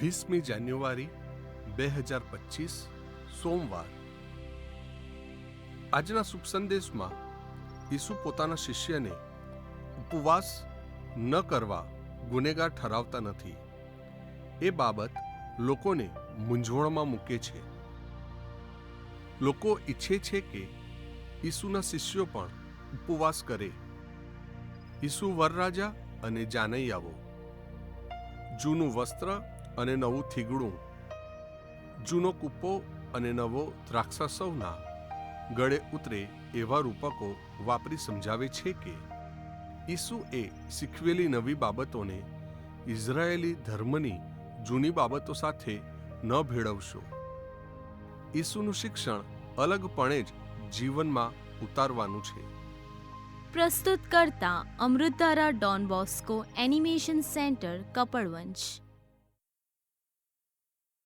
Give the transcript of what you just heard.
વીસમી જાન્યુઆરી બે હજાર પચીસ સોમવાર. આજના શુભ સંદેશમાં ઈસુ પોતાના શિષ્યને ઉપવાસ ન કરવા ગુનેગાર ઠરાવતા નથી. એ બાબત લોકોને મૂંઝવણમાં મૂકે છે. લોકો ઈચ્છે છે કે ઈસુના શિષ્યો પણ ઉપવાસ કરે. ઈસુ વરરાજા અને જાનૈયાઓ. જૂનું વસ્ત્ર અને નવું થીગડું. જૂનો કૂપો અને નવો દ્રાક્ષાસવના ગળે ઉતરે એવા રૂપકો વાપરી સમજાવે છે કે ઈસુએ શીખવેલી નવી બાબતોને ઇઝરાયેલી ધર્મની જૂની બાબતો સાથે ન ભેળવશો. ઈસુનું શિક્ષણ અલગપણે જ જીવનમાં ઉતારવાનું છે. પ્રસ્તુત કરતા Amrutdhara Don Bosco animation centre Kapadvanj